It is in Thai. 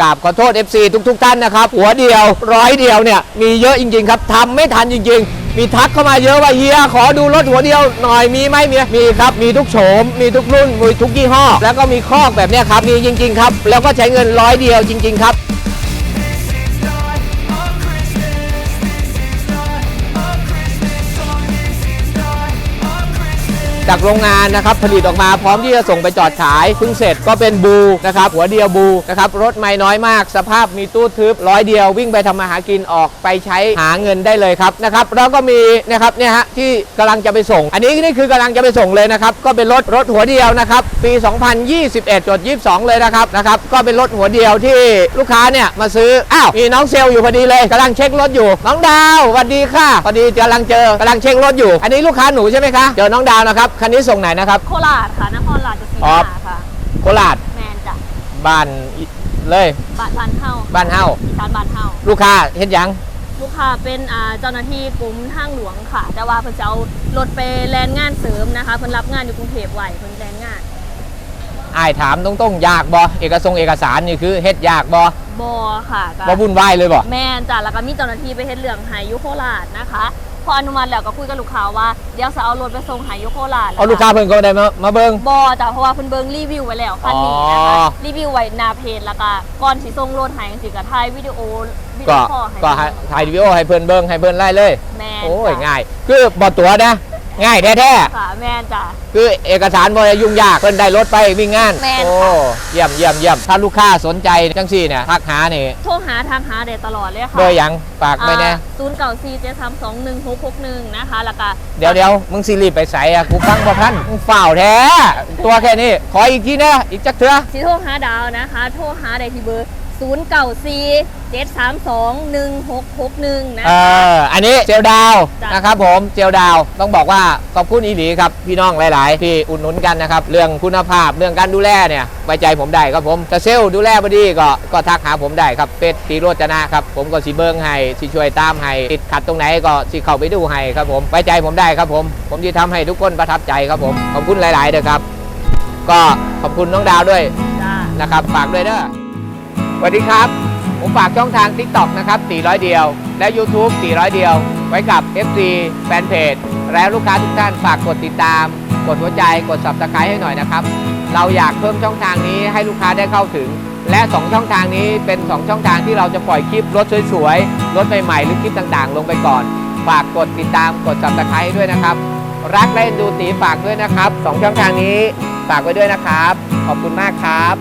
กราบขอโทษ FC ทุกๆท่านนะครับ หัวเดียวร้อยเดียวเนี่ย มีเยอะจริง ๆ ครับทำไม่ทันจริง ๆ มีทักเข้ามาเยอะว่าเฮียขอดูรถหัวเดียวหน่อยมีไหมมีมีครับมีทุกโฉม มีทุกรุ่นมีทุกยี่ห้อ แล้วก็มีคอกแบบเนี้ยครับมีจริง ๆ ครับ แล้วก็ใช้เงินร้อยเดียวจริง ๆ ครับ จากโรงงานนะครับผลิตออกมาพร้อมที่จะส่งไปจอดขายเพิ่งเสร็จก็เป็นบูนะครับหัวเดียวบูนะครับรถไม่น้อยมาก สภาพมีตู้ทึบร้อยเดียววิ่งไปทำมาหากินออกไปใช้หาเงินได้เลยครับนะครับแล้วก็มีนะครับเนี่ยฮะที่กำลังจะไปส่ง อันนี้นี่คือกำลังจะไปส่งเลยนะครับก็เป็นรถรถหัวเดียวนะครับปี 2021จด22 เลยนะครับนะครับก็เป็นรถหัวเดียวที่ลูกค้าเนี่ยมาซื้ออ้าวมีน้องเซลล์อยู่พอดีเลยกำลังเช็ครถอยู่ น้องดาวสวัสดีค่ะพอดีกำลังเจอกำลังเช็ครถอยู่ อันนี้ลูกค้าหนูใช่ไหมคะเจอน้องดาวนะครับคันนี้ส่งไหนนะครับ โคราชค่ะนครราชสีอ๋อมาค่ะ โคราชแมนจ้ะบ้านเลยบ้านบ้านเฮาบ้านเฮาอีสานบ้านเฮาลูกค้าเฮ็ดหยังลูกค้าเป็นอ่าเจ้าหน้าที่กรมทางหลวงค่ะ แต่ว่าเพิ่นจะเอารถไปแลนงานเสริมนะคะเพิ่นรับงานอยู่กรุงเทพไว้เพิ่นแลนงานอ้ายถามตรงๆยากบ่เอกสงเอกสารนี่คือเฮ็ดยากบ่บอค่ะก็บ่วุ่นวายเลยบ่แมนจ้ะแล้วก็มีเจ้าหน้าที่ไปเฮ็ดเรื่องหายยุโคราชนะคะ พออนุมัติแล้วก็คุยกับลูกค้าว่าเดี๋ยวจะเอารถไปส่งหายยุโคราชเอาลูกค้าเพิ่นก็ได้มามาเบิ่งบอจ้ะเพราะว่าเพิ่นเบิ่งรีวิวไว้แล้วคันนี้นะคะอ๋อรีวิวไว้หน้าเพจแล้วก็ก่อนสิส่งรถให้จังซี่ก็ถ่ายวิดีโอวิดีก็โอคอลให้ก็ให้ถ่ายวิดีโอให้เพิ่นเบิ่งให้เพิ่นไล่เลยแมนโอ้ยจ้ะง่าย คือบ่ตั๋วนะ ง่ายแท้ค่ะแมนจ้ะ ๆคือเอกสารบ่ได้ยุ่งยากเพิ่นได้รถไปวิ่งงานแม่นโอ้ค่ะเยี่ยมเยี่ยมเยี่ยมถ้าลูกค้าสนใจจังซี่เนี่ยทักหานี่โทรหาทางหาได้ตลอดเลยค่ะเบอร์หยังฝากไปแน่ศูนย์เก้าสี่เจ็ดสามสองหนึ่งหกหกหนึ่งนะคะแล้วก็เดี๋ยวเดี๋ยวมึงสิรีบไปใส่อะกูฟังบ่ทันมึงฝ่าวแท้ตัวแค่นี้ขออีกทีนะอีกจักเถื่อ สิโทรหาดาวนะคะ โทรหาได้ที่เบอร์ ศูนย์เก้าสี่เจ็ดสามสองหนึ่งหกหกหนึ่งนะเอคะ ออันนี้เจลดาวจ้ะ นะครับผมเจลดาวต้องบอกว่าขอบคุณอีหลีครับพี่น้องหลาย ๆ ที่อุดหนุนกันนะครับเรื่องคุณภาพเรื่องการดูแลเนี่ยไว้ใจผมได้ครับผมจะเซลล์ดูแลบดีก็ก็ทักหาผมได้ครับเป็ดตีโรจนะครับผมก็สิเบิ้งให้สิช่วยตามให้ติดขัดตรงไหนก็สิเข้าไปดูให้ครับผมไว้ใจผมได้ครับผม ผมจะทำให้ทุกคนประทับใจครับผมขอบคุณหลายๆเด้อครับ ก็ขอบคุณน้องดาวด้วยจ้า นะครับฝากด้วยเด้อส วัสดีครับ ผมฝากช่องทาง TikTok นะครับ 400 เดียว และ YouTube 400 เดียว ไว้กับ FC แฟนเพจและลูกค้าทุกท่านฝากกดติดตาม กดหัวใจกด Subscribe ให้หน่อยนะครับ เราอยากเพิ่มช่องทางนี้ให้ลูกค้าได้เข้าถึง และ 2 ช่องทางนี้เป็น 2 ช่องทางที่เราจะปล่อยคลิปรถสวยๆ รถใหม่ๆ หรือคลิปต่างๆ ลงไปก่อน ฝากกดติดตามกด Subscribe ให้ด้วยนะครับ รักและเอ็นดูตีฝากด้วยนะครับ 2 ช่องทางนี้ฝากไว้ด้วยนะครับ ขอบคุณมากครับ